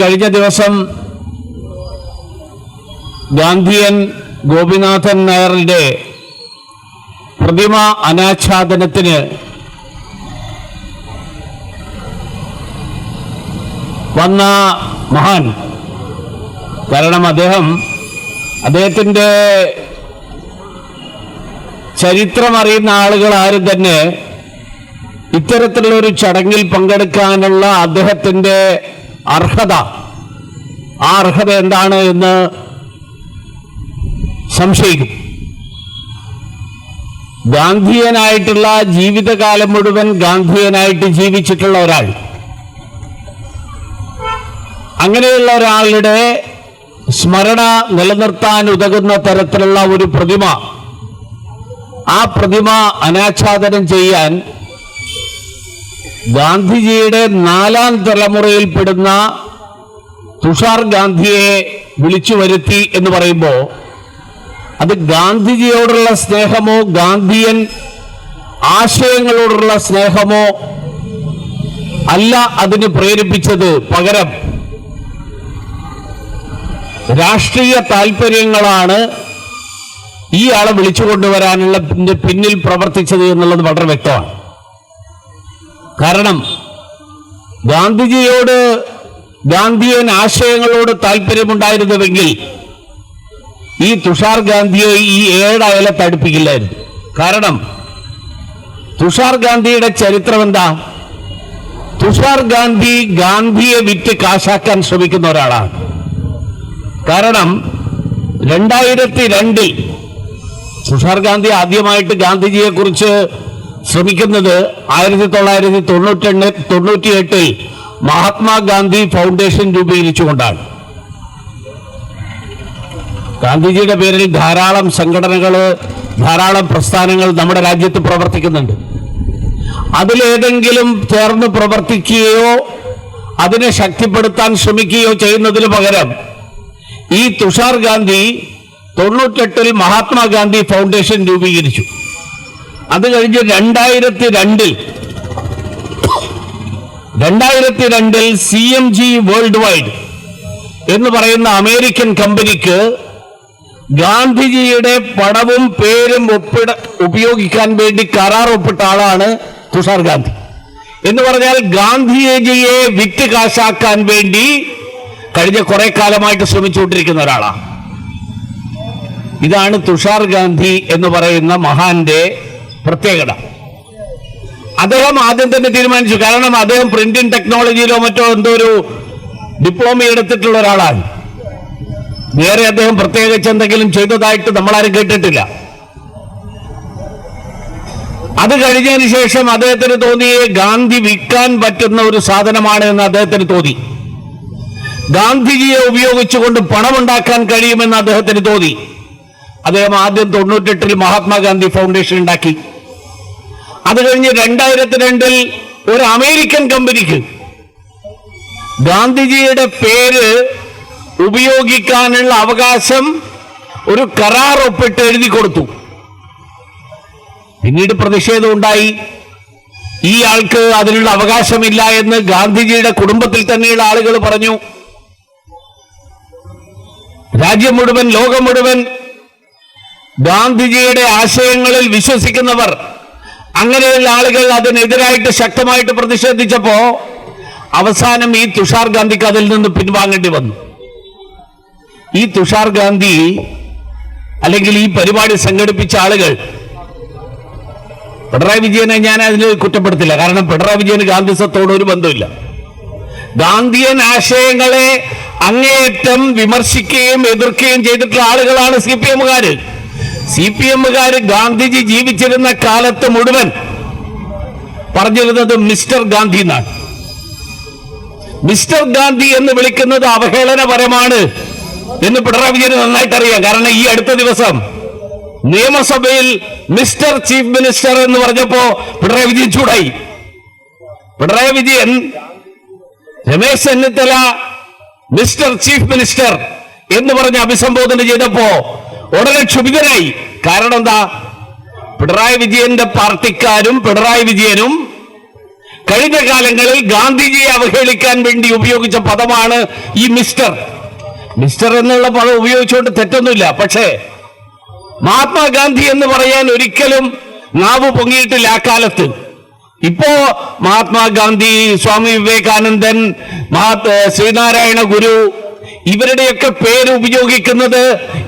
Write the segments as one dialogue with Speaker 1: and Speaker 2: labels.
Speaker 1: കഴിഞ്ഞ ദിവസം ഗാന്ധിയൻ ഗോപിനാഥൻ നായരുടെ പ്രതിമ അനാച്ഛാദനത്തിന് വന്ന മഹാൻ കാരണം അദ്ദേഹം അദ്ദേഹത്തിന്റെ ചരിത്രം അറിയുന്ന ആളുകൾ ആരും തന്നെ ഇത്തരത്തിലുള്ള ഒരു ചടങ്ങിൽ പങ്കെടുക്കാനുള്ള അദ്ദേഹത്തിന്റെ അർഹത. ആ അർഹത എന്താണ് എന്ന് സംശയിക്കും. ഗാന്ധിയനായിട്ടുള്ള ജീവിതകാലം മുഴുവൻ ഗാന്ധിയനായിട്ട് ജീവിച്ചിട്ടുള്ള ഒരാൾ. അങ്ങനെയുള്ള ഒരാളുടെ സ്മരണ നിലനിർത്താൻ ഉതകുന്ന തരത്തിലുള്ള ഒരു പ്രതിമ. ആ പ്രതിമ അനാച്ഛാദനം ചെയ്യാൻ ഗാന്ധിജിയുടെ നാലാം തലമുറയിൽപ്പെടുന്ന തുഷാർ ഗാന്ധിയെ വിളിച്ചു വരുത്തി എന്ന് പറയുമ്പോൾ അത് ഗാന്ധിജിയോടുള്ള സ്നേഹമോ ഗാന്ധിയൻ ആശയങ്ങളോടുള്ള സ്നേഹമോ അല്ല അതിന് പ്രേരിപ്പിച്ചത് പകരം. രാഷ്ട്രീയ താല്പര്യങ്ങളാണ് ഈ ആളെ വിളിച്ചു കൊണ്ടുവരാനുള്ള പിന്നിൽ- പ്രവർത്തിച്ചത് എന്നുള്ളത് വളരെ വ്യക്തമാണ്. കാരണം ഗാന്ധിജിയോട് ഗാന്ധിയൻ ആശയങ്ങളോട് താല്പര്യമുണ്ടായിരുന്നുവെങ്കിൽ ഈ തുഷാർ ഗാന്ധിയെ ഈ ഏഴ് അയലത്ത് കാരണം തുഷാർ ഗാന്ധിയുടെ ചരിത്രം എന്താ? തുഷാർ ഗാന്ധി ഗാന്ധിയെ വിറ്റ് കാശാക്കാൻ ശ്രമിക്കുന്ന ഒരാളാണ്. കാരണം രണ്ടായിരത്തി രണ്ടിൽ തുഷാർ ഗാന്ധി ആദ്യമായിട്ട് ഗാന്ധിജിയെ കുറിച്ച് ശ്രമിക്കുന്നത് ആയിരത്തി തൊള്ളായിരത്തി തൊണ്ണൂറ്റെട്ട് തൊണ്ണൂറ്റി എട്ടിൽ മഹാത്മാഗാന്ധി ഫൗണ്ടേഷൻ രൂപീകരിച്ചുകൊണ്ടാണ്. ഗാന്ധിജിയുടെ പേരിൽ ധാരാളം സംഘടനകൾ ധാരാളം പ്രസ്ഥാനങ്ങൾ നമ്മുടെ രാജ്യത്ത് പ്രവർത്തിക്കുന്നുണ്ട്. അതിലേതെങ്കിലും ചേർന്ന് പ്രവർത്തിക്കുകയോ അതിനെ ശക്തിപ്പെടുത്താൻ ശ്രമിക്കുകയോ ചെയ്യുന്നതിന് പകരം ഈ തുഷാർ ഗാന്ധി തൊണ്ണൂറ്റെട്ടിൽ മഹാത്മാഗാന്ധി ഫൗണ്ടേഷൻ രൂപീകരിച്ചു. അത് കഴിഞ്ഞ് രണ്ടായിരത്തി രണ്ടിൽ രണ്ടായിരത്തി രണ്ടിൽ C M G world wide എന്ന് പറയുന്ന അമേരിക്കൻ കമ്പനിക്ക് ഗാന്ധിജിയുടെ പടവും പേരും ഒപ്പിട ഉപയോഗിക്കാൻ വേണ്ടി കരാർ ഒപ്പിട്ട ആളാണ് തുഷാർ ഗാന്ധി. എന്ന് പറഞ്ഞാൽ ഗാന്ധിജിയെ വിറ്റ് കാശാക്കാൻ വേണ്ടി കഴിഞ്ഞ കുറെ കാലമായിട്ട് ശ്രമിച്ചുകൊണ്ടിരിക്കുന്ന ഒരാളാണ്. ഇതാണ് തുഷാർ ഗാന്ധി എന്ന് പറയുന്ന മഹാന്റെ പ്രത്യേകത. അദ്ദേഹം ആദ്യം തന്നെ തീരുമാനിച്ചു. കാരണം അദ്ദേഹം പ്രിന്റിംഗ് ടെക്നോളജിയിലോ മറ്റോ എന്തോ ഒരു ഡിപ്ലോമ എടുത്തിട്ടുള്ള ഒരാളാണ്. വേറെ അദ്ദേഹം പ്രത്യേകിച്ച് എന്തെങ്കിലും ചെയ്തതായിട്ട് നമ്മളാരും കേട്ടിട്ടില്ല. അത് കഴിഞ്ഞതിന് ശേഷം അദ്ദേഹത്തിന് തോന്നി ഗാന്ധി വിൽക്കാൻ പറ്റുന്ന ഒരു സാധനമാണ് എന്ന് അദ്ദേഹത്തിന് തോന്നി. ഗാന്ധിജിയെ ഉപയോഗിച്ചുകൊണ്ട് പണമുണ്ടാക്കാൻ കഴിയുമെന്ന് അദ്ദേഹത്തിന് തോന്നി. അദ്ദേഹം ആദ്യം തൊണ്ണൂറ്റെട്ടിൽ മഹാത്മാഗാന്ധി ഫൗണ്ടേഷൻ ഉണ്ടാക്കി. അത് കഴിഞ്ഞ് രണ്ടായിരത്തി രണ്ടിൽ ഒരു അമേരിക്കൻ കമ്പനിക്ക് ഗാന്ധിജിയുടെ പേര് ഉപയോഗിക്കാനുള്ള അവകാശം ഒരു കരാർ ഒപ്പിട്ട് എഴുതി കൊടുത്തു. പിന്നീട് പ്രതിഷേധം ഉണ്ടായി. ഈ ആൾക്ക് അതിനുള്ള അവകാശമില്ല എന്ന് ഗാന്ധിജിയുടെ കുടുംബത്തിൽ തന്നെയുള്ള ആളുകൾ പറഞ്ഞു. രാജ്യം മുഴുവൻ ലോകം മുഴുവൻ ഗാന്ധിജിയുടെ ആശയങ്ങളിൽ വിശ്വസിക്കുന്നവർ അങ്ങനെയുള്ള ആളുകൾ അതിനെതിരായിട്ട് ശക്തമായിട്ട് പ്രതിഷേധിച്ചപ്പോ അവസാനം ഈ തുഷാർ ഗാന്ധിക്ക് അതിൽ നിന്ന് പിൻവാങ്ങേണ്ടി വന്നു. ഈ തുഷാർ ഗാന്ധി അല്ലെങ്കിൽ ഈ പരിപാടി സംഘടിപ്പിച്ച ആളുകൾ പിണറായി വിജയനെ ഞാൻ അതിൽ കുറ്റപ്പെടുത്തില്ല. കാരണം പിണറായി വിജയന് ഗാന്ധിസത്തോട് ഒരു ബന്ധമില്ല ഗാന്ധിയൻ ആശയങ്ങളെ അങ്ങേയറ്റം വിമർശിക്കുകയും എതിർക്കുകയും ചെയ്തിട്ടുള്ള ആളുകളാണ് സി പി എമ്മുകാര്. സി പി എമ്മുകാർ ഗാന്ധിജി ജീവിച്ചിരുന്ന കാലത്ത് മുഴുവൻ പറഞ്ഞിരുന്നത് മിസ്റ്റർ ഗാന്ധി എന്നാണ്. മിസ്റ്റർ ഗാന്ധി എന്ന് വിളിക്കുന്നത് അവഹേളനപരമാണ് എന്ന് പിണറായി വിജയന് നന്നായിട്ട് അറിയാം കാരണം ഈ അടുത്ത ദിവസം നിയമസഭയിൽ മിസ്റ്റർ ചീഫ് മിനിസ്റ്റർ എന്ന് പറഞ്ഞപ്പോ പിണറായി വിജയൻ ചൂടായി. Pinarayi Vijayan Ramesh Chennithala mister chief minister എന്ന് പറഞ്ഞ് അഭിസംബോധന ചെയ്തപ്പോ ഉടനെ ക്ഷുഭിതനായി കാരണം എന്താ? പിണറായി വിജയന്റെ പാർട്ടിക്കാരും പിണറായി വിജയനും കഴിഞ്ഞ കാലങ്ങളിൽ ഗാന്ധിജിയെ അവഹേളിക്കാൻ വേണ്ടി ഉപയോഗിച്ച പദമാണ് ഈ മിസ്റ്റർ. മിസ്റ്റർ എന്നുള്ള പദം ഉപയോഗിച്ചുകൊണ്ട് തെറ്റൊന്നുമില്ല. പക്ഷേ മഹാത്മാഗാന്ധി എന്ന് പറയാൻ ഒരിക്കലും നാവ് പൊങ്ങിയിട്ടില്ല ആ കാലത്ത്. ഇപ്പോ മഹാത്മാഗാന്ധി സ്വാമി വിവേകാനന്ദൻ മഹാ ശ്രീനാരായണ ഗുരു ഇവരുടെയൊക്കെ പേര് ഉപയോഗിക്കുന്നത്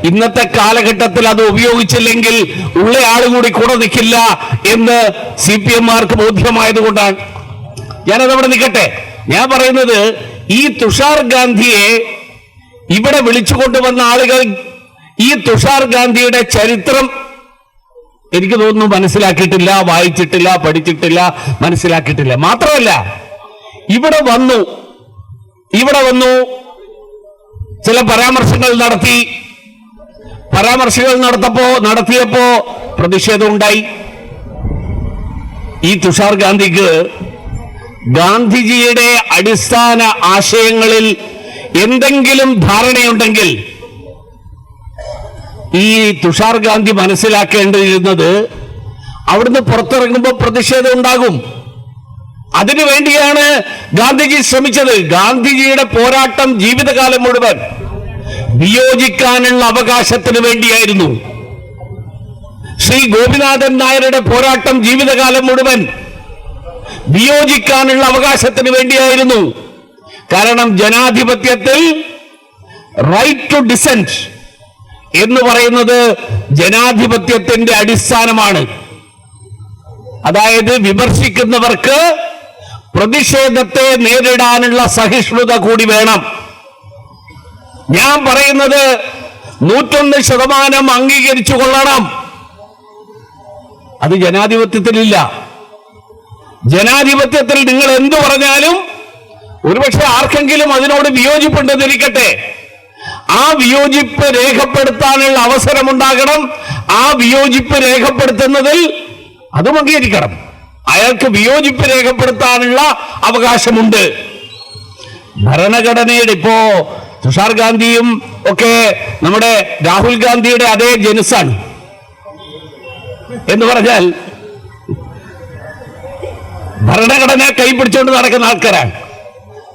Speaker 1: ഇന്നത്തെ കാലഘട്ടത്തിൽ അത് ഉപയോഗിച്ചില്ലെങ്കിൽ ഉള്ള ആൾ കൂടി കൂടെ നിൽക്കില്ല എന്ന് സി പി എംമാർക്ക് ബോധ്യമായത് കൊണ്ടാണ് ഞാനതവിടെ നിൽക്കട്ടെ. ഞാൻ പറയുന്നത് ഈ തുഷാർ ഗാന്ധിയെ ഇവിടെ വിളിച്ചു കൊണ്ടുവന്ന ആളുകൾ ഈ തുഷാർ ഗാന്ധിയുടെ ചരിത്രം എനിക്ക് തോന്നുന്നു മനസ്സിലാക്കിയിട്ടില്ല വായിച്ചിട്ടില്ല പഠിച്ചിട്ടില്ല മനസ്സിലാക്കിയിട്ടില്ല. മാത്രമല്ല ഇവിടെ വന്നു ഇവിടെ വന്നു ചില പരാമർശങ്ങൾ നടത്തി. പരാമർശങ്ങൾ നടത്തപ്പോ നടത്തിയപ്പോ പ്രതിഷേധം ഉണ്ടായി. ഈ തുഷാർ ഗാന്ധിക്ക് ഗാന്ധിജിയുടെ അടിസ്ഥാന ആശയങ്ങളിൽ എന്തെങ്കിലും ധാരണയുണ്ടെങ്കിൽ ഈ തുഷാർ ഗാന്ധി മനസ്സിലാക്കേണ്ടിയിരുന്നത് അവിടുന്ന് പുറത്തിറങ്ങുമ്പോൾ പ്രതിഷേധം ഉണ്ടാകും. അതിനു വേണ്ടിയാണ് ഗാന്ധിജി ശ്രമിച്ചത്. ഗാന്ധിജിയുടെ പോരാട്ടം ജീവിതകാലം മുഴുവൻ വിയോജിക്കാനുള്ള അവകാശത്തിന് വേണ്ടിയായിരുന്നു. ശ്രീ ഗോപിനാഥൻ നായരുടെ പോരാട്ടം ജീവിതകാലം മുഴുവൻ വിയോജിക്കാനുള്ള അവകാശത്തിന് വേണ്ടിയായിരുന്നു. കാരണം ജനാധിപത്യത്തിൽ റൈറ്റ് ടു ഡിസെന്റ് എന്ന് പറയുന്നത് ജനാധിപത്യത്തിന്റെ അടിസ്ഥാനമാണ്. അതായത് വിമർശിക്കുന്നവർക്ക് പ്രതിഷേധത്തെ നേരിടാനുള്ള സഹിഷ്ണുത കൂടി വേണം. ഞാൻ പറയുന്നത് നൂറ്റൊന്ന് ശതമാനം അംഗീകരിച്ചു കൊള്ളണം. അത് ജനാധിപത്യത്തിലില്ല. ജനാധിപത്യത്തിൽ നിങ്ങൾ എന്തു പറഞ്ഞാലും ഒരുപക്ഷെ ആർക്കെങ്കിലും അതിനോട് വിയോജിപ്പുണ്ടെന്നിരിക്കട്ടെ. ആ വിയോജിപ്പ് രേഖപ്പെടുത്താനുള്ള അവസരമുണ്ടാകണം. ആ വിയോജിപ്പ് രേഖപ്പെടുത്തുന്നതിൽ അതും അംഗീകരിക്കണം. അയാൾക്ക് വിയോജിപ്പ് രേഖപ്പെടുത്താനുള്ള അവകാശമുണ്ട്. ഭരണഘടനയുടെ ഇപ്പോ തുഷാർ ഗാന്ധിയും ഒക്കെ നമ്മുടെ രാഹുൽ ഗാന്ധിയുടെ അതേ ജനുസാണ് എന്ന് പറഞ്ഞാൽ ഭരണഘടന കൈപിടിച്ചുകൊണ്ട് നടക്കുന്ന ആൾക്കാരാണ്.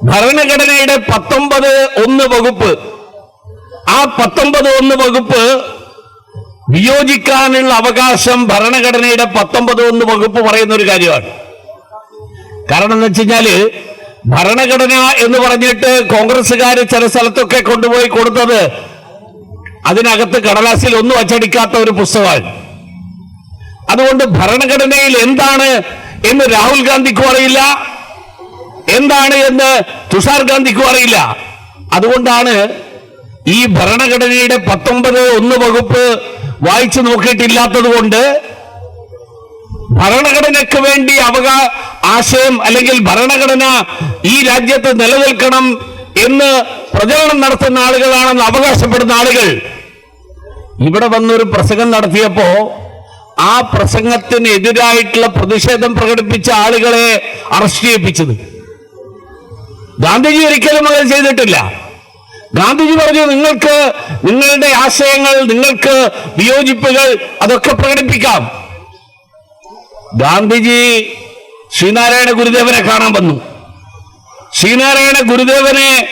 Speaker 1: ഭരണഘടനയുടെ പത്തൊമ്പത് ഒന്ന് വകുപ്പ്. ആ പത്തൊമ്പത് ഒന്ന് വകുപ്പ് വിയോജിക്കാനുള്ള അവകാശം ഭരണഘടനയുടെ പത്തൊമ്പത് ഒന്ന് വകുപ്പ് പറയുന്ന ഒരു കാര്യമാണ്. കാരണം എന്ന് വെച്ച് കഴിഞ്ഞാൽ ഭരണഘടന എന്ന് പറഞ്ഞിട്ട് കോൺഗ്രസ്സുകാർ ചില സ്ഥലത്തൊക്കെ കൊണ്ടുപോയി കൊടുത്തത് അതിനകത്ത് കടലാസിൽ ഒന്നും അച്ചടിക്കാത്ത ഒരു പുസ്തകമാണ്. അതുകൊണ്ട് ഭരണഘടനയിൽ എന്താണ് എന്ന് രാഹുൽ ഗാന്ധിക്കും അറിയില്ല. എന്താണ് എന്ന് തുഷാർ ഗാന്ധിക്കും അറിയില്ല. അതുകൊണ്ടാണ് ഈ ഭരണഘടനയുടെ പത്തൊമ്പത് ഒന്ന് വകുപ്പ് വായിച്ചു നോക്കിയിട്ടില്ലാത്തത് കൊണ്ട് ഭരണഘടനയ്ക്ക് വേണ്ടി അവകാ ആശയം അല്ലെങ്കിൽ ഭരണഘടന ഈ രാജ്യത്ത് നിലനിൽക്കണം എന്ന് പ്രചരണം നടത്തുന്ന ആളുകളാണെന്ന് അവകാശപ്പെടുന്ന ആളുകൾ. ഇവിടെ വന്നൊരു പ്രസംഗം നടത്തിയപ്പോ ആ പ്രസംഗത്തിനെതിരായിട്ടുള്ള പ്രതിഷേധം പ്രകടിപ്പിച്ച ആളുകളെ അറസ്റ്റ് ചെയ്യിപ്പിച്ചത്. ഗാന്ധിജി ഒരിക്കലും അത് ചെയ്തിട്ടില്ല. ഗാന്ധിജി പറഞ്ഞു നിങ്ങൾക്ക് നിങ്ങളുടെ ആശയങ്ങൾ നിങ്ങൾക്ക് വിയോജിപ്പുകൾ അതൊക്കെ പ്രകടിപ്പിക്കാം. ഗാന്ധിജി ശ്രീനാരായണ ഗുരുദേവനെ കാണാൻ വന്നു. ശ്രീനാരായണ ഗുരുദേവനെ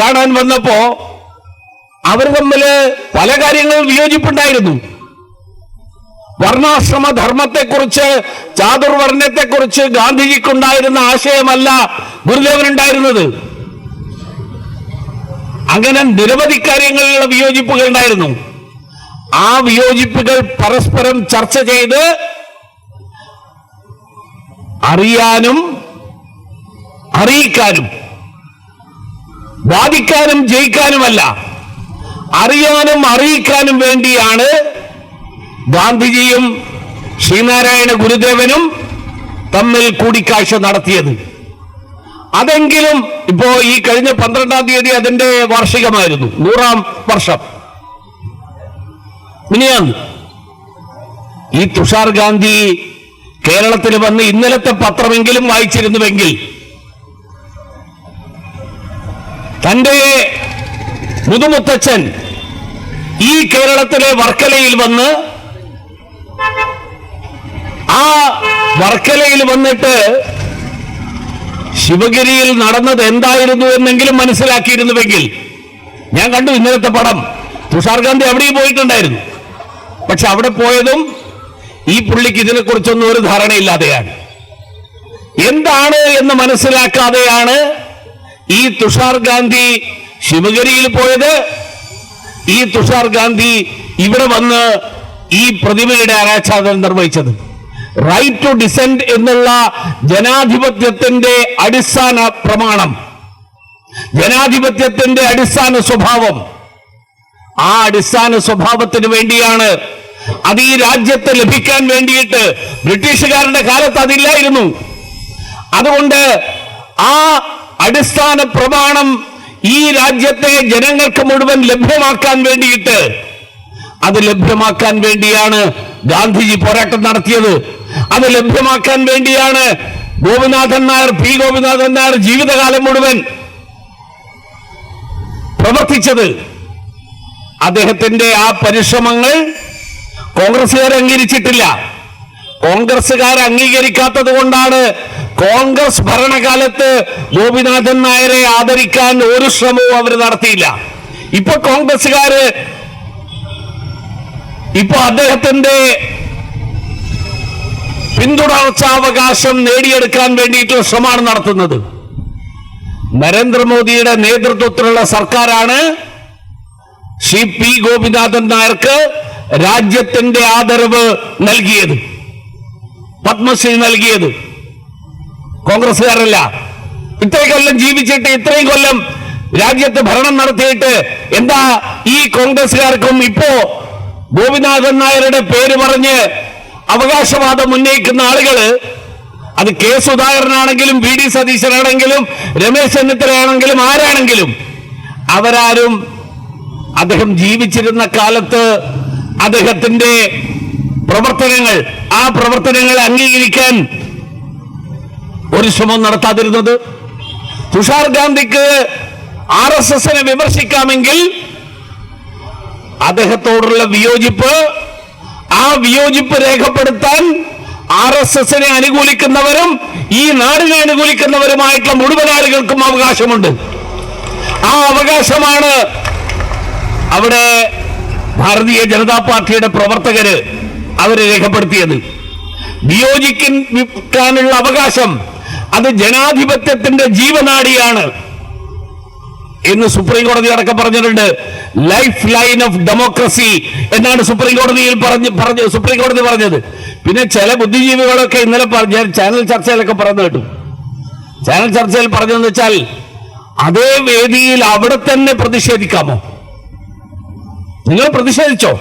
Speaker 1: കാണാൻ വന്നപ്പോ അവർ തമ്മിൽ പല കാര്യങ്ങളും വിയോജിപ്പുണ്ടായിരുന്നു. വർണാശ്രമ ധർമ്മത്തെക്കുറിച്ച് ചാതുർവർണത്തെക്കുറിച്ച് ഗാന്ധിജിക്കുണ്ടായിരുന്ന ആശയമല്ല ഗുരുദേവനുണ്ടായിരുന്നത്. അങ്ങനെ നിരവധി കാര്യങ്ങളിലുള്ള വിയോജിപ്പുകൾ ഉണ്ടായിരുന്നു. ആ വിയോജിപ്പുകൾ പരസ്പരം ചർച്ച ചെയ്ത് അറിയാനും അറിയിക്കാനും വാദിക്കാനും ജയിക്കാനുമല്ല അറിയാനും അറിയിക്കാനും വേണ്ടിയാണ് ഗാന്ധിജിയും ശ്രീനാരായണ ഗുരുദേവനും തമ്മിൽ കൂടിക്കാഴ്ച നടത്തിയത്. അതെങ്കിലും ഇപ്പോ ഈ കഴിഞ്ഞ പന്ത്രണ്ടാം തീയതി അതിന്റെ വാർഷികമായിരുന്നു. നൂറാം വർഷം. മിനിയാന്ന് ഈ തുഷാർ ഗാന്ധി കേരളത്തിൽ വന്ന് ഇന്നലത്തെ പത്രമെങ്കിലും വായിച്ചിരുന്നുവെങ്കിൽ തന്റെ മുതുമുത്തച്ഛൻ ഈ കേരളത്തിലെ വർക്കലയിൽ വന്ന് ആ വർക്കലയിൽ വന്നിട്ട് ശിവഗിരിയിൽ നടന്നത് എന്തായിരുന്നു എന്നെങ്കിലും മനസ്സിലാക്കിയിരുന്നുവെങ്കിൽ ഞാൻ കണ്ടു ഇന്നലത്തെ പടം. തുഷാർ ഗാന്ധി അവിടെയും പോയിട്ടുണ്ടായിരുന്നു. പക്ഷെ അവിടെ പോയതും ഈ പുള്ളിക്ക് ഇതിനെക്കുറിച്ചൊന്നും ഒരു ധാരണയില്ലാതെയാണ്. എന്താണ് എന്ന് മനസ്സിലാക്കാതെയാണ് ഈ തുഷാർ ഗാന്ധി ശിവഗിരിയിൽ പോയത്. ഈ തുഷാർ ഗാന്ധി ഇവിടെ വന്ന് ഈ പ്രതിമയുടെ ആരാച്ഛാദനം നിർവഹിച്ചത്. റൈറ്റ് ടു ഡിസെൻഡ് എന്നുള്ള ജനാധിപത്യത്തിന്റെ അടിസ്ഥാന പ്രമാണം. ജനാധിപത്യത്തിന്റെ അടിസ്ഥാന സ്വഭാവം. ആ അടിസ്ഥാന സ്വഭാവത്തിന് വേണ്ടിയാണ് അത് ഈ രാജ്യത്ത് ലഭിക്കാൻ വേണ്ടിയിട്ട് ബ്രിട്ടീഷുകാരുടെ കാലത്ത് അതില്ലായിരുന്നു. അതുകൊണ്ട് ആ അടിസ്ഥാന പ്രമാണം ഈ രാജ്യത്തെ ജനങ്ങൾക്ക് മുഴുവൻ ലഭ്യമാക്കാൻ വേണ്ടിയിട്ട് അത് ലഭ്യമാക്കാൻ വേണ്ടിയാണ് ഗാന്ധിജി പോരാട്ടം നടത്തിയത്. അത് ലഭ്യമാക്കാൻ വേണ്ടിയാണ് ഗോപിനാഥൻ നായർ പി. ഗോപിനാഥൻ നായർ ജീവിതകാലം മുഴുവൻ പ്രവർത്തിച്ചത്. അദ്ദേഹത്തിന്റെ ആ പരിശ്രമങ്ങൾ കോൺഗ്രസുകാർ അംഗീകരിച്ചിട്ടില്ല. കോൺഗ്രസുകാർ അംഗീകരിക്കാത്തത് കൊണ്ടാണ് കോൺഗ്രസ് ഭരണകാലത്ത് ഗോപിനാഥൻ നായരെ ആദരിക്കാൻ ഒരു ശ്രമവും അവർ നടത്തിയില്ല. ഇപ്പൊ കോൺഗ്രസുകാര് ഇപ്പൊ അദ്ദേഹത്തിന്റെ പിന്തുടർച്ചാവകാശം നേടിയെടുക്കാൻ വേണ്ടിയിട്ടുള്ള ശ്രമമാണ് നടത്തുന്നത്. നരേന്ദ്രമോദിയുടെ നേതൃത്വത്തിലുള്ള സർക്കാരാണ് ശ്രീ പി ഗോപിനാഥൻ നായർക്ക് രാജ്യത്തിന്റെ ആദരവ് നൽകിയത്. പത്മശ്രീ നൽകിയത്. കോൺഗ്രസ്സുകാരല്ല. ഇത്രയും കൊല്ലം ജീവിച്ചിട്ട് ഇത്രയും കൊല്ലം രാജ്യത്ത് ഭരണം നടത്തിയിട്ട് എന്താ ഈ കോൺഗ്രസ്സുകാർക്കും ഇപ്പോ ഗോപിനാഥൻ നായരുടെ പേര് പറഞ്ഞ് അവകാശവാദം ഉന്നയിക്കുന്ന ആളുകൾ അത് കെ സുധാകരനാണെങ്കിലും വി ഡി സതീശനാണെങ്കിലും രമേശ് ചെന്നിത്തലയാണെങ്കിലും ആരാണെങ്കിലും അവരാരും അദ്ദേഹം ജീവിച്ചിരുന്ന കാലത്ത് അദ്ദേഹത്തിന്റെ പ്രവർത്തനങ്ങൾ ആ പ്രവർത്തനങ്ങൾ അംഗീകരിക്കാൻ ഒരു ശ്രമം നടത്താതിരുന്നത്. തുഷാർ ഗാന്ധിക്ക് ആർ എസ് എസിനെ വിമർശിക്കാമെങ്കിൽ അദ്ദേഹത്തോടുള്ള വിയോജിപ്പ് ആ വിയോജിപ്പ് രേഖപ്പെടുത്താൻ ആർ എസ് എസിനെ അനുകൂലിക്കുന്നവരും ഈ നാടിനെ അനുകൂലിക്കുന്നവരുമായിട്ടുള്ള മുഴുവൻ ആളുകൾക്കും അവകാശമുണ്ട്. ആ അവകാശമാണ് അവിടെ ഭാരതീയ ജനതാ പാർട്ടിയുടെ പ്രവർത്തകര് അവർ രേഖപ്പെടുത്തിയത്. വിയോജിക്കാനുള്ള അവകാശം അത് ജനാധിപത്യത്തിന്റെ ജീവനാടിയാണ് എന്ന് സുപ്രീം കോടതി അടക്കം പറഞ്ഞിട്ടുണ്ട്. ലൈഫ് ലൈൻ ഓഫ് ഡെമോക്രസി എന്നാണ് സുപ്രീം കോടതിയിൽ പറഞ്ഞു പറഞ്ഞു സുപ്രീം കോടതി പറഞ്ഞത്. പിന്നെ ചില ബുദ്ധിജീവികളൊക്കെ ഇന്നലെ പറഞ്ഞ ചാനൽ ചർച്ചയിലൊക്കെ പറഞ്ഞു കേട്ടു. ചാനൽ ചർച്ചയിൽ പറഞ്ഞതെന്ന് വെച്ചാൽ അതേ വേദിയിൽ അവിടെ തന്നെ പ്രതിഷേധിക്കാമോ? നിങ്ങൾ പ്രതിഷേധിച്ചോ?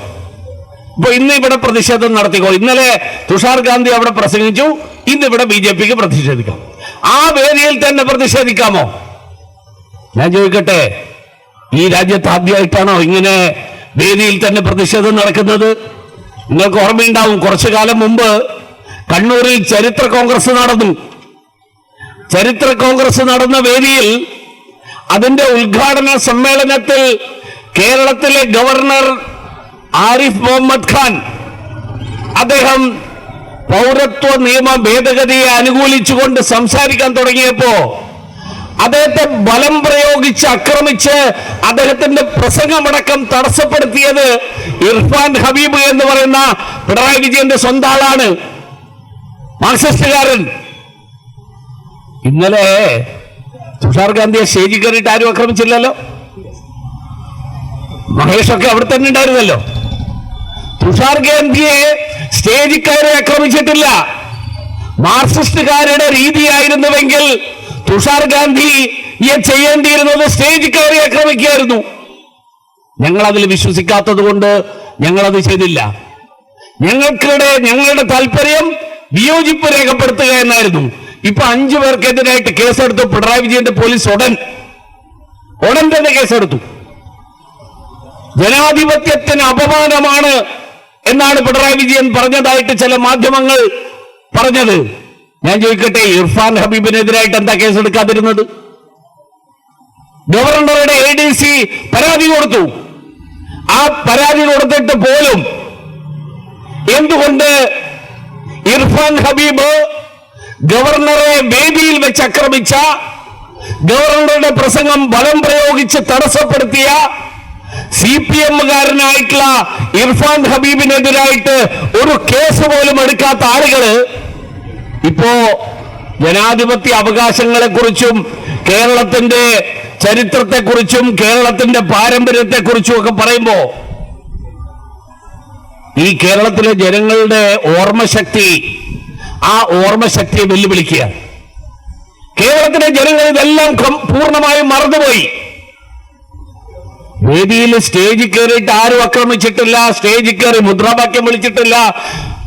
Speaker 1: ഇപ്പൊ ഇന്ന് ഇവിടെ പ്രതിഷേധം നടത്തിക്കോ? ഇന്നലെ തുഷാർ ഗാന്ധി അവിടെ പ്രസംഗിച്ചു ഇന്ന് ഇവിടെ ബി ജെ പിക്ക് പ്രതിഷേധിക്കാം. ആ വേദിയിൽ തന്നെ പ്രതിഷേധിക്കാമോ? ഞാൻ ചോദിക്കട്ടെ ഈ രാജ്യത്ത് ആദ്യമായിട്ടാണോ ഇങ്ങനെ വേദിയിൽ തന്നെ പ്രതിഷേധം നടക്കുന്നത്? നിങ്ങൾക്ക് ഓർമ്മയുണ്ടാവും കുറച്ചു കാലം മുമ്പ് കണ്ണൂരിൽ ചരിത്ര കോൺഗ്രസ് നടന്നു. ചരിത്ര കോൺഗ്രസ് നടന്ന വേദിയിൽ അതിന്റെ ഉദ്ഘാടന സമ്മേളനത്തിൽ കേരളത്തിലെ ഗവർണർ ആരിഫ് മുഹമ്മദ് ഖാൻ അദ്ദേഹം പൗരത്വ നിയമ ഭേദഗതിയെ അനുകൂലിച്ചുകൊണ്ട് സംസാരിക്കാൻ തുടങ്ങിയപ്പോ അദ്ദേഹത്തെ ബലം പ്രയോഗിച്ച് ആക്രമിച്ച് അദ്ദേഹത്തിന്റെ പ്രസംഗമടക്കം തടസ്സപ്പെടുത്തിയത് ഇർഫാൻ ഹബീബ് എന്ന് പറയുന്ന പിണറായി വിജയന്റെ സ്വന്തം ആളാണ്. മാർക്സിസ്റ്റുകാരൻ. ഇന്നലെ തുഷാർ ഗാന്ധിയെ സ്റ്റേജിൽ കയറിയിട്ട് ആരും ആക്രമിച്ചില്ലല്ലോ? മഹേഷൊക്കെ അവിടെ തന്നെ ഉണ്ടായിരുന്നല്ലോ. തുഷാർ ഗാന്ധിയെ സ്റ്റേജിൽ കയറി ആക്രമിച്ചിട്ടില്ല. മാർക്സിസ്റ്റുകാരുടെ രീതിയായിരുന്നുവെങ്കിൽ തുഷാർ ഗാന്ധിയെ ചെയ്യേണ്ടിയിരുന്നത് സ്റ്റേജ് കയറി ആക്രമിക്കുകയായിരുന്നു. ഞങ്ങൾ അതിൽ വിശ്വസിക്കാത്തത് കൊണ്ട് ഞങ്ങളത് ചെയ്തില്ല. ഞങ്ങൾക്കിടെ ഞങ്ങളുടെ താല്പര്യം വിയോജിപ്പ് രേഖപ്പെടുത്തുക എന്നായിരുന്നു. ഇപ്പൊ അഞ്ചു പേർക്കെതിരായിട്ട് കേസെടുത്തു. പിണറായി വിജയന്റെ പോലീസ് ഉടൻ ഉടൻ തന്നെ കേസെടുത്തു. ജനാധിപത്യത്തിന് അപമാനമാണ് എന്നാണ് പിണറായി വിജയൻ പറഞ്ഞതായിട്ട് ചില മാധ്യമങ്ങൾ പറഞ്ഞത്. ഞാൻ ചോദിക്കട്ടെ ഇർഫാൻ ഹബീബിനെതിരായിട്ട് എന്താ കേസെടുക്കാതിരുന്നത്? ഗവർണറുടെ എ ഡി സി പരാതി കൊടുത്തു. ആ പരാതി കൊടുത്തിട്ട് പോലും എന്തുകൊണ്ട് ഇർഫാൻ ഹബീബ് ഗവർണറെ വേദിയിൽ വെച്ച് ആക്രമിച്ച ഗവർണറുടെ പ്രസംഗം ബലം പ്രയോഗിച്ച് തടസ്സപ്പെടുത്തിയ സി പി എമ്മുകാരനായിട്ടുള്ള ഇർഫാൻ ഹബീബിനെതിരായിട്ട് ഒരു കേസ് പോലും എടുക്കാത്ത ആളുകൾ ഇപ്പോ ജനാധിപത്യ അവകാശങ്ങളെക്കുറിച്ചും കേരളത്തിന്റെ ചരിത്രത്തെക്കുറിച്ചും കേരളത്തിന്റെ പാരമ്പര്യത്തെക്കുറിച്ചും ഒക്കെ പറയുമ്പോ ഈ കേരളത്തിലെ ജനങ്ങളുടെ ഓർമ്മശക്തി ആ ഓർമ്മശക്തിയെ വെല്ലുവിളിക്കുക. കേരളത്തിലെ ജനങ്ങൾ ഇതെല്ലാം പൂർണമായും മറന്നുപോയി. വേദിയിൽ സ്റ്റേജിൽ കയറിയിട്ട് ആരും ആക്രമിച്ചിട്ടില്ല സ്റ്റേജിൽ കയറി മുദ്രാവാക്യം വിളിച്ചിട്ടില്ല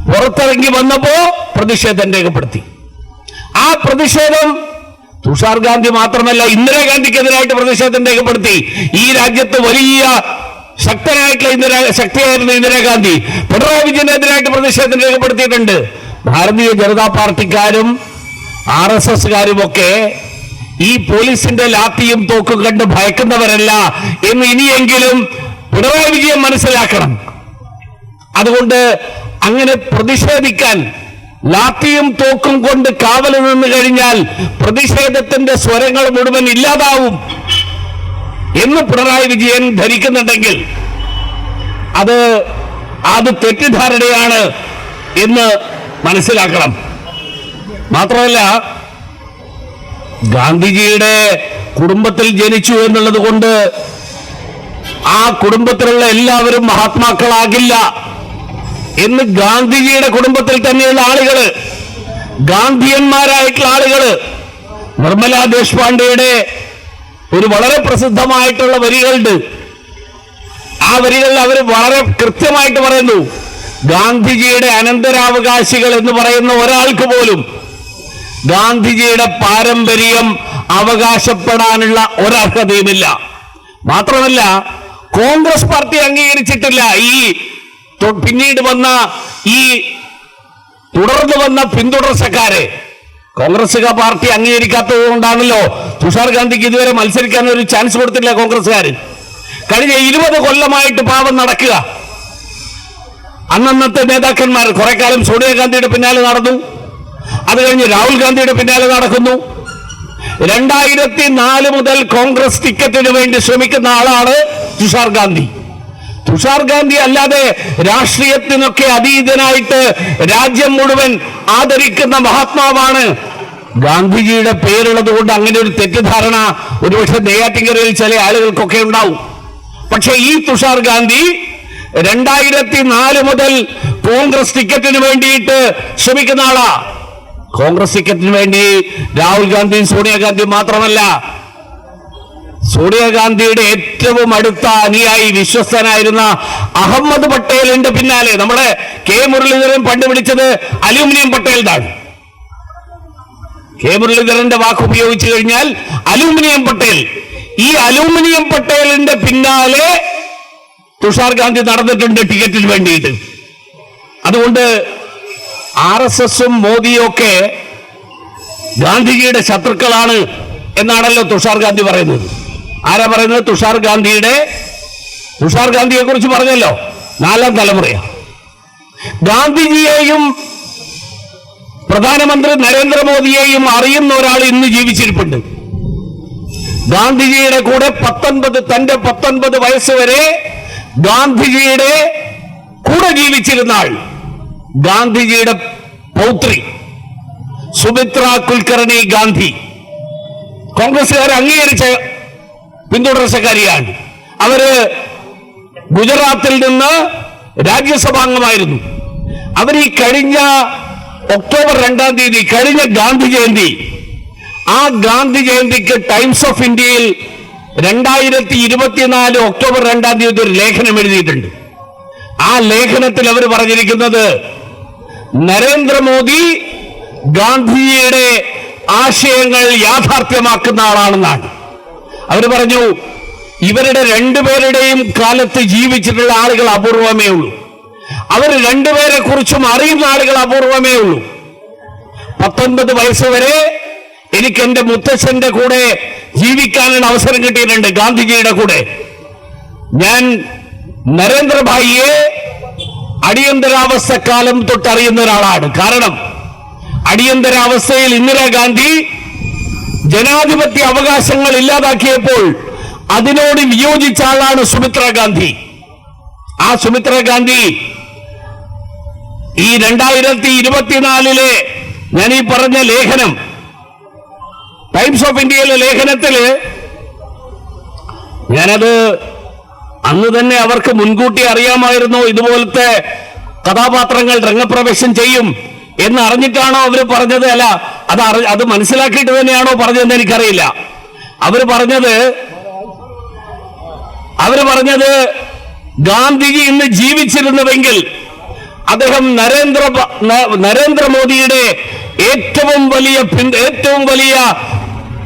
Speaker 1: പുറത്തിറങ്ങി വന്നപ്പോ പ്രതിഷേധം രേഖപ്പെടുത്തി. ആ പ്രതിഷേധം തുഷാർ ഗാന്ധി മാത്രമല്ല ഇന്ദിരാഗാന്ധിക്കെതിരായിട്ട് പ്രതിഷേധം രേഖപ്പെടുത്തി. ഈ രാജ്യത്ത് വലിയ ശക്തനായിട്ടുള്ള ഇന്ദിരാ ശക്തിയായിരുന്ന ഇന്ദിരാഗാന്ധി പിണറായി വിജയനെതിരായിട്ട് പ്രതിഷേധം രേഖപ്പെടുത്തിയിട്ടുണ്ട്. ഭാരതീയ ജനതാ പാർട്ടിക്കാരും ആർ എസ് എസ്കാരും ഒക്കെ ഈ പോലീസിന്റെ ലാത്തിയും തോക്കും കണ്ട് ഭയക്കുന്നവരല്ല എന്ന് ഇനിയെങ്കിലും പിണറായി വിജയൻ മനസ്സിലാക്കണം. അതുകൊണ്ട് അങ്ങനെ പ്രതിഷേധിക്കാൻ ലാത്തിയും തോക്കും കൊണ്ട് കാവൽ നിന്ന് കഴിഞ്ഞാൽ പ്രതിഷേധത്തിന്റെ സ്വരങ്ങൾ മുഴുവൻ ഇല്ലാതാവും എന്ന് പിണറായി വിജയൻ ധരിക്കുന്നുണ്ടെങ്കിൽ അത് അത് തെറ്റിദ്ധാരണയാണ് എന്ന് മനസ്സിലാക്കണം. മാത്രമല്ല ഗാന്ധിജിയുടെ കുടുംബത്തിൽ ജനിച്ചു എന്നുള്ളത് കൊണ്ട് ആ കുടുംബത്തിലുള്ള എല്ലാവരും മഹാത്മാക്കളാകില്ല. എന്ന് ഗാന്ധിജിയുടെ കുടുംബത്തിൽ തന്നെയുള്ള ആളുകൾ ഗാന്ധിയന്മാരായിട്ടുള്ള ആളുകൾ നിർമ്മല ദേശ്പാണ്ഡെയുടെ ഒരു വളരെ പ്രസിദ്ധമായിട്ടുള്ള വരികളുണ്ട്. ആ വരികളിൽ അവർ വളരെ കൃത്യമായിട്ട് പറയുന്നു ഗാന്ധിജിയുടെ അനന്തരാവകാശികൾ എന്ന് പറയുന്ന ഒരാൾക്ക് പോലും ഗാന്ധിജിയുടെ പാരമ്പര്യം അവകാശപ്പെടാനുള്ള ഒരർഹതയുമില്ല. മാത്രമല്ല കോൺഗ്രസ് പാർട്ടി അംഗീകരിച്ചിട്ടില്ല ഈ പിന്നീട് വന്ന ഈ തുടർന്ന് വന്ന പിന്തുടർച്ചക്കാരെ കോൺഗ്രസ് പാർട്ടി അംഗീകരിക്കാത്തത് കൊണ്ടാണല്ലോ തുഷാർ ഗാന്ധിക്ക് ഇതുവരെ മത്സരിക്കാൻ ഒരു ചാൻസ് കൊടുത്തില്ല കോൺഗ്രസ്സുകാർ കഴിഞ്ഞ ഇരുപത് കൊല്ലമായിട്ട് പാവം നടക്കുക. അന്നന്നത്തെ നേതാക്കന്മാർ കുറെ കാലം സോണിയാഗാന്ധിയുടെ പിന്നാലെ നടന്നു. അത് കഴിഞ്ഞ് രാഹുൽ ഗാന്ധിയുടെ പിന്നാലെ നടക്കുന്നു. രണ്ടായിരത്തി നാല് മുതൽ കോൺഗ്രസ് ടിക്കറ്റിന് വേണ്ടി ശ്രമിക്കുന്ന ആളാണ് തുഷാർ ഗാന്ധി. തുഷാർ ഗാന്ധി അല്ലാതെ രാഷ്ട്രീയത്തിനൊക്കെ അതീതനായിട്ട് രാജ്യം മുഴുവൻ ആദരിക്കുന്ന മഹാത്മാവാണ്. ഗാന്ധിജിയുടെ പേരുള്ളത് കൊണ്ട് അങ്ങനെ ഒരു തെറ്റിദ്ധാരണ ഒരുപക്ഷെ നെയ്യാറ്റിങ്കരയിൽ ചില ആളുകൾക്കൊക്കെ ഉണ്ടാവും. പക്ഷെ ഈ തുഷാർ ഗാന്ധി രണ്ടായിരത്തി നാല് മുതൽ കോൺഗ്രസ് ടിക്കറ്റിന് വേണ്ടിയിട്ട് ശ്രമിക്കുന്ന ആളാ. കോൺഗ്രസ് ടിക്കറ്റിന് വേണ്ടി രാഹുൽ ഗാന്ധിയും സോണിയാഗാന്ധിയും മാത്രമല്ല സോണിയാഗാന്ധിയുടെ ഏറ്റവും അടുത്ത അനുയായി വിശ്വസ്തനായിരുന്ന അഹമ്മദ് പട്ടേലിന്റെ പിന്നാലെ നമ്മുടെ കെ മുരളീധരൻ പണ്ട് വിളിച്ചത് അലൂമിനിയം പട്ടേൽ കെ മുരളീധരന്റെ വാക്ക് ഉപയോഗിച്ചു കഴിഞ്ഞാൽ അലൂമിനിയം പട്ടേൽ. ഈ അലൂമിനിയം പട്ടേലിന്റെ പിന്നാലെ തുഷാർ ഗാന്ധി നടന്നിട്ടുണ്ട് ടിക്കറ്റിന് വേണ്ടിയിട്ട്. അതുകൊണ്ട് ആർ എസ് എസും മോദിയും ഒക്കെ ഗാന്ധിജിയുടെ ശത്രുക്കളാണ് എന്നാണല്ലോ തുഷാർ ഗാന്ധി പറയുന്നത്. ആരാ പറയുന്നത്? തുഷാർ ഗാന്ധിയുടെ? തുഷാർ ഗാന്ധിയെ കുറിച്ച് പറഞ്ഞല്ലോ. നാലാം തലമുറയാ. ഗാന്ധിജിയെയും പ്രധാനമന്ത്രി നരേന്ദ്രമോദിയെയും അറിയുന്ന ഒരാൾ ഇന്ന് ജീവിച്ചിരിപ്പുണ്ട്. ഗാന്ധിജിയുടെ കൂടെ പത്തൊൻപത് തന്റെ പത്തൊൻപത് വയസ്സ് വരെ ഗാന്ധിജിയുടെ കൂടെ ജീവിച്ചിരുന്ന ആൾ ഗാന്ധിജിയുടെ പൗത്രി സുമിത്ര കുൽക്കർണി ഗാന്ധി. കോൺഗ്രസുകാർ അംഗീകരിച്ച പിന്തുടർച്ചക്കാരിയാണ്. അവർ ഗുജറാത്തിൽ നിന്ന് രാജ്യസഭാംഗമായിരുന്നു അവർ ഈ കഴിഞ്ഞ ഒക്ടോബർ രണ്ടാം തീയതി കഴിഞ്ഞ ഗാന്ധി ജയന്തി ആ ഗാന്ധി ജയന്തിക്ക് ടൈംസ് ഓഫ് ഇന്ത്യയിൽ രണ്ടായിരത്തി ഇരുപത്തിനാല് ഒക്ടോബർ രണ്ടാം തീയതി ഒരു ലേഖനം എഴുതിയിട്ടുണ്ട്. ആ ലേഖനത്തിൽ അവർ പറഞ്ഞിരിക്കുന്നത് നരേന്ദ്രമോദി ഗാന്ധിജിയുടെ ആശയങ്ങൾ യാഥാർത്ഥ്യമാക്കുന്ന ആളാണെന്നാണ്. അവർ പറഞ്ഞു ഇവരുടെ രണ്ടുപേരുടെയും കാലത്ത് ജീവിച്ചിട്ടുള്ള ആളുകൾ അപൂർവമേ ഉള്ളൂ. അവർ രണ്ടുപേരെ കുറിച്ചും അറിയുന്ന ആളുകൾ അപൂർവമേ ഉള്ളൂ. പത്തൊൻപത് വയസ്സ് വരെ എനിക്ക് എന്റെ മുത്തച്ഛന്റെ കൂടെ ജീവിക്കാനുള്ള അവസരം കിട്ടിയിട്ടുണ്ട് ഗാന്ധിജിയുടെ കൂടെ. ഞാൻ നരേന്ദ്രഭായിയെ അടിയന്തരാവസ്ഥ കാലം തൊട്ടറിയുന്ന ഒരാളാണ്. കാരണം അടിയന്തരാവസ്ഥയിൽ ഇന്ദിരാഗാന്ധി ജനാധിപത്യ അവകാശങ്ങൾ ഇല്ലാതാക്കിയപ്പോൾ അതിനോട് വിയോജിച്ച ആളാണ് സുമിത്ര ഗാന്ധി. ആ സുമിത്ര ഗാന്ധി ഈ രണ്ടായിരത്തി ഇരുപത്തിനാലിലെ ഞാൻ ഈ പറഞ്ഞ ലേഖനം ടൈംസ് ഓഫ് ഇന്ത്യയിലെ ലേഖനത്തിൽ ഞാനത് അന്ന് തന്നെ അവർക്ക് മുൻകൂട്ടി അറിയാമായിരുന്നു. ഇതുപോലത്തെ കഥാപാത്രങ്ങൾ രംഗപ്രവേശം ചെയ്യും. എന്ന് അറിഞ്ഞിട്ടാണോ അവർ പറഞ്ഞത്? അല്ല അത് അത് മനസ്സിലാക്കിയിട്ട് തന്നെയാണോ പറഞ്ഞതെന്ന് എനിക്കറിയില്ല. അവർ പറഞ്ഞത് അവർ പറഞ്ഞത് ഗാന്ധിജി ഇന്ന് ജീവിച്ചിരുന്നുവെങ്കിൽ അദ്ദേഹം നരേന്ദ്ര നരേന്ദ്രമോദിയുടെ ഏറ്റവും വലിയ ഏറ്റവും വലിയ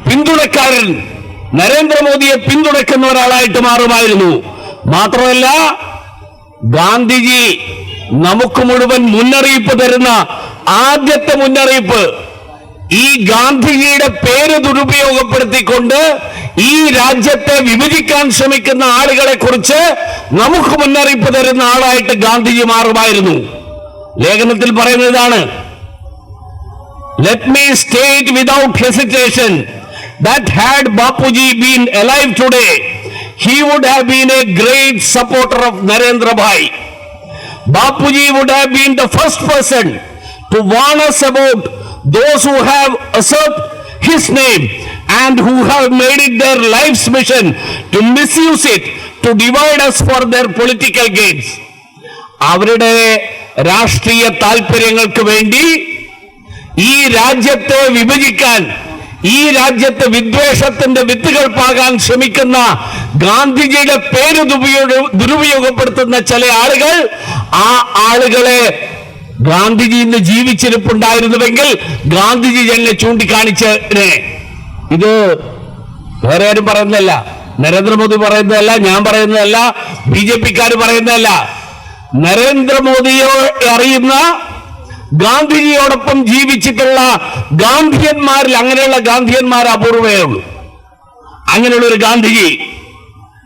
Speaker 1: പിന്തുണക്കാരൻ നരേന്ദ്രമോദിയെ പിന്തുണയ്ക്കുന്ന ഒരാളായിട്ട് മാറുമായിരുന്നു. മാത്രമല്ല ഗാന്ധിജി നമുക്ക് മുഴുവൻ മുന്നറിയിപ്പ് തരുന്ന ആദ്യത്തെ മുന്നറിയിപ്പ് ഈ ഗാന്ധിജിയുടെ പേര് ദുരുപയോഗപ്പെടുത്തിക്കൊണ്ട് ഈ രാജ്യത്തെ വിഭജിക്കാൻ ശ്രമിക്കുന്ന ആളുകളെ കുറിച്ച് നമുക്ക് മുന്നറിയിപ്പ് തരുന്ന ആളായിട്ട് ഗാന്ധിജി മാറുമായിരുന്നു. ലേഖനത്തിൽ പറയുന്നതാണ് let me state without hesitation that had Bapuji been alive today he would have been a great supporter of Narendrabhai Bapuji would have been the first person to warn us about those who have usurped his name and who have made it their life's mission to misuse it to divide us for their political gains. അവരുടെ രാഷ്ട്രീയ താല്പര്യങ്ങൾക്ക് വേണ്ടി ഈ രാജ്യത്തെ വിഭജിക്കാൻ ഈ രാജ്യത്ത് വിദ്വേഷത്തിന്റെ വിത്തുകൾ പാകാൻ ശ്രമിക്കുന്ന ഗാന്ധിജിയുടെ പേര് ദുരുപയോഗ- ദുരുപയോഗപ്പെടുത്തുന്ന ചില ആളുകൾ ആ ആളുകളെ ഗാന്ധിജി ഇന്ന് ജീവിച്ചിരിപ്പുണ്ടായിരുന്നുവെങ്കിൽ ഗാന്ധിജി എന്നെ ചൂണ്ടിക്കാണിച്ചതിനെ ഇത് വേറെ ആരും പറയുന്നതല്ല. നരേന്ദ്രമോദി പറയുന്നതല്ല ഞാൻ പറയുന്നതല്ല ബി ജെ പിക്കാർ പറയുന്നതല്ല. നരേന്ദ്രമോദിയെ അറിയുന്ന ഗാന്ധിജിയോടൊപ്പം ജീവിച്ചിട്ടുള്ള ഗാന്ധിയന്മാരിൽ അങ്ങനെയുള്ള ഗാന്ധിയന്മാർ അപൂർവമേ ഉള്ളൂ. അങ്ങനെയുള്ള ഒരു ഗാന്ധിജി.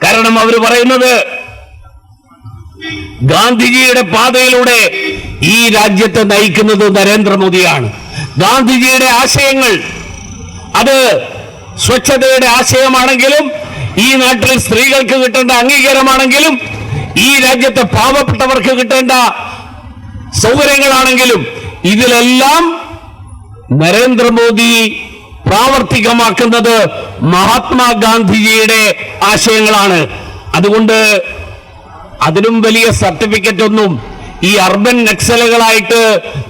Speaker 1: കാരണം അവർ പറയുന്നത് ഗാന്ധിജിയുടെ പാതയിലൂടെ ഈ രാജ്യത്തെ നയിക്കുന്നത് നരേന്ദ്രമോദിയാണ്. ഗാന്ധിജിയുടെ ആശയങ്ങൾ അത് സ്വച്ഛതയുടെ ആശയമാണെങ്കിലും ഈ നാട്ടിൽ സ്ത്രീകൾക്ക് കിട്ടേണ്ട അംഗീകാരമാണെങ്കിലും ഈ രാജ്യത്തെ പാവപ്പെട്ടവർക്ക് കിട്ടേണ്ട സൗകര്യങ്ങളാണെങ്കിലും ഇതിലെല്ലാം നരേന്ദ്രമോദി പ്രാവർത്തികമാക്കുന്നത് മഹാത്മാഗാന്ധിജിയുടെ ആശയങ്ങളാണ്. അതുകൊണ്ട് അതിലും വലിയ സർട്ടിഫിക്കറ്റ് ഒന്നും ഈ അർബൻ നക്സലുകളായിട്ട്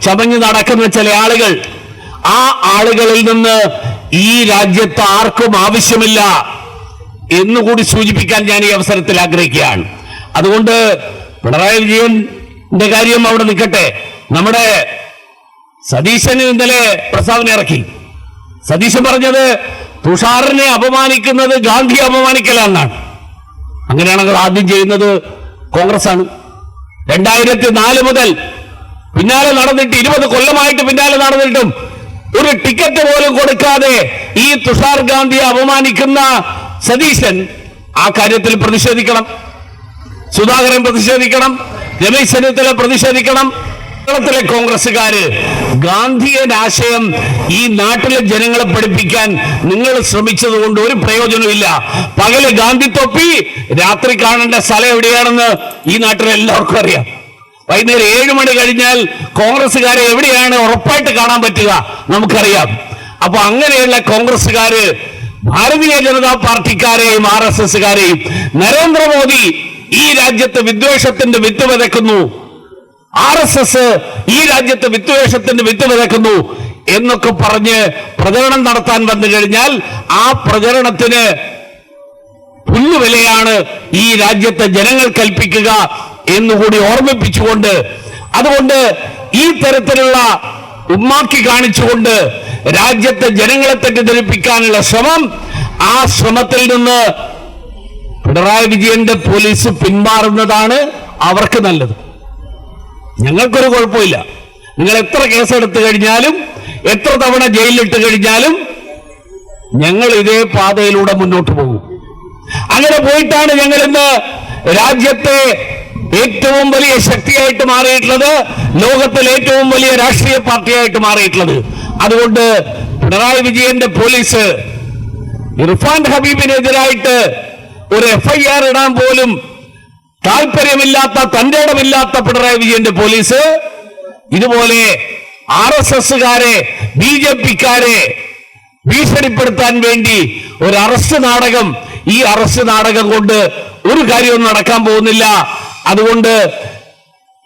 Speaker 1: ചമഞ്ഞു നടക്കുന്ന ചില ആളുകൾ ആ ആളുകളിൽ നിന്ന് ഈ രാജ്യത്ത് ആർക്കും ആവശ്യമില്ല എന്നുകൂടി സൂചിപ്പിക്കാൻ ഞാൻ ഈ അവസരത്തിൽ ആഗ്രഹിക്കുകയാണ്. അതുകൊണ്ട് പിണറായി വിജയന്റെ കാര്യം അവിടെ നിൽക്കട്ടെ. നമ്മുടെ സതീശന് ഇന്നലെ പ്രസ്താവന ഇറക്കി. സതീശൻ പറഞ്ഞത് തുഷാറിനെ അപമാനിക്കുന്നത് ഗാന്ധി അപമാനിക്കലാണെന്നാണ്. അങ്ങനെയാണെങ്കിൽ ആദ്യം ചെയ്യുന്നത് കോൺഗ്രസ് ആണ് രണ്ടായിരത്തി നാല് മുതൽ പിന്നാലെ നടന്നിട്ട് ഇരുപത് കൊല്ലമായിട്ട് പിന്നാലെ നടന്നിട്ടും ഒരു ടിക്കറ്റ് പോലും കൊടുക്കാതെ ഈ തുഷാർ ഗാന്ധിയെ അപമാനിക്കുന്ന സതീശൻ ആ കാര്യത്തിൽ പ്രതിഷേധിക്കണം. സുധാകരൻ പ്രതിഷേധിക്കണം. രമേശ് ചെന്നിത്തല പ്രതിഷേധിക്കണം. കേരളത്തിലെ കോൺഗ്രസ്സുകാര് ഗാന്ധിയൻ ആശയം ഈ നാട്ടിലെ ജനങ്ങളെ പഠിപ്പിക്കാൻ നിങ്ങൾ ശ്രമിച്ചത് കൊണ്ട് ഒരു പ്രയോജനമില്ല പകൽ ഗാന്ധി തൊപ്പി രാത്രി കാണേണ്ട സ്ഥലം എവിടെയാണെന്ന് ഈ നാട്ടിലെ എല്ലാവർക്കും അറിയാം. വൈകുന്നേരം ഏഴ് മണി കഴിഞ്ഞാൽ കോൺഗ്രസ്സുകാരെ എവിടെയാണ് ഉറപ്പായിട്ട് കാണാൻ പറ്റുക നമുക്കറിയാം. അപ്പൊ അങ്ങനെയുള്ള കോൺഗ്രസ്സുകാര് ഭാരതീയ ജനതാ പാർട്ടിക്കാരെയും ആർ എസ് എസുകാരെയും നരേന്ദ്രമോദി ഈ രാജ്യത്ത് വിദ്വേഷത്തിന്റെ വിത്ത് വിതയ്ക്കുന്നു. ആർ എസ് എസ് ഈ രാജ്യത്ത് വിദ്വേഷത്തിന്റെ വിത്ത് വിതയ്ക്കുന്നു എന്നൊക്കെ പറഞ്ഞ് പ്രചരണം നടത്താൻ വന്നു കഴിഞ്ഞാൽ ആ പ്രചരണത്തിന് പുല്ലുവിലയാണ് ഈ രാജ്യത്തെ ജനങ്ങൾ കൽപ്പിക്കുക എന്നുകൂടി ഓർമ്മിപ്പിച്ചുകൊണ്ട് അതുകൊണ്ട് ഈ തരത്തിലുള്ള ഉമ്മാക്കി കാണിച്ചുകൊണ്ട് രാജ്യത്തെ ജനങ്ങളെ തെറ്റിദ്ധരിപ്പിക്കാനുള്ള ശ്രമം ആ ശ്രമത്തിൽ നിന്ന് പിണറായി വിജയന്റെ പോലീസ് പിന്മാറുന്നതാണ് അവർക്ക് നല്ലത്. ഞങ്ങൾക്കൊരു കുഴപ്പമില്ല. നിങ്ങൾ എത്ര കേസെടുത്തു കഴിഞ്ഞാലും എത്ര തവണ ജയിലിലിട്ട് കഴിഞ്ഞാലും ഞങ്ങൾ ഇതേ പാതയിലൂടെ മുന്നോട്ട് പോകും. അങ്ങനെ പോയിട്ടാണ് ഞങ്ങൾ ഇന്ന് രാജ്യത്തെ ഏറ്റവും വലിയ ശക്തിയായിട്ട് മാറിയിട്ടുള്ളത് ലോകത്തിൽ ഏറ്റവും വലിയ രാഷ്ട്രീയ പാർട്ടിയായിട്ട് മാറിയിട്ടുള്ളത്. അതുകൊണ്ട് പിണറായി വിജയന്റെ പോലീസ് ഇർഫാൻ ഹബീബിനെതിരായിട്ട് ഒരു എഫ്ഐആർ ഇടാൻ പോലും താല്പര്യമില്ലാത്ത തന്റെ ഇടമില്ലാത്ത പിണറായി വിജയന്റെ പോലീസ് ഇതുപോലെ ആർ എസ് എസ്സുകാരെ ബി ജെ പിക്കാരെ ഭീഷണിപ്പെടുത്താൻ വേണ്ടി ഒരു അറസ്റ്റ് നാടകം. ഈ അറസ്റ്റ് നാടകം കൊണ്ട് ഒരു കാര്യവും നടക്കാൻ പോകുന്നില്ല. അതുകൊണ്ട്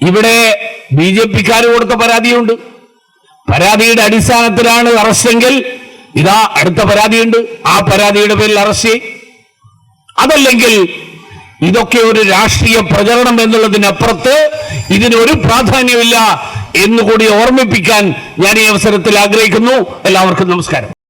Speaker 1: ഇവിടെ ബി ജെ പിക്കാർ കൊടുത്ത പരാതിയുണ്ട്. പരാതിയുടെ അടിസ്ഥാനത്തിലാണ് അറസ്റ്റെങ്കിൽ ഇതാ അടുത്ത പരാതിയുണ്ട്. ആ പരാതിയുടെ പേരിൽ അറസ്റ്റ് ചെയ്യും. അതല്ലെങ്കിൽ ഇതൊക്കെ ഒരു രാഷ്ട്രീയ പ്രചരണം എന്നുള്ളതിനപ്പുറത്ത് ഇതിനൊരു പ്രാധാന്യമില്ല എന്നുകൂടി ഓർമ്മിപ്പിക്കാൻ ഞാൻ ഈ അവസരത്തിൽ ആഗ്രഹിക്കുന്നു. എല്ലാവർക്കും നമസ്കാരം.